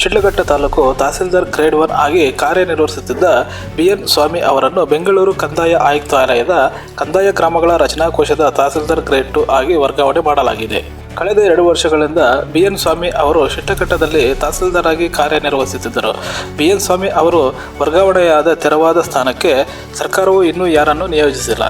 Sidlaghatta taluk tahsildar grade one ಆಗಿ ಕಾರ್ಯನಿರ್ವಹಿಸುತ್ತಿದ್ದ B N ಸ್ವಾಮಿ ಅವರನ್ನು ಬೆಂಗಳೂರು ಕಂದಾಯ ಆಯುಕ್ತಾಲಯದ ಕಂದಾಯ ಗ್ರಾಮಗಳ ರಚನಾಕೋಶದ ತಹಸೀಲ್ದಾರ್ ಗ್ರೇಡ್ ಟು ಆಗಿ ವರ್ಗಾವಣೆ ಮಾಡಲಾಗಿದೆ. ಕಳೆದ ಎರಡು ವರ್ಷಗಳಿಂದ ಬಿಎನ್ ಸ್ವಾಮಿ ಅವರು ಶಿಡ್ಲಘಟ್ಟದಲ್ಲಿ ತಹಸೀಲ್ದಾರ್ ಆಗಿ ಕಾರ್ಯನಿರ್ವಹಿಸುತ್ತಿದ್ದರು. ಬಿಎನ್ ಸ್ವಾಮಿ ಅವರು ವರ್ಗಾವಣೆಯಾದ ತೆರವಾದ ಸ್ಥಾನಕ್ಕೆ ಸರ್ಕಾರವು ಇನ್ನೂ ಯಾರನ್ನು ನಿಯೋಜಿಸಿಲ್ಲ.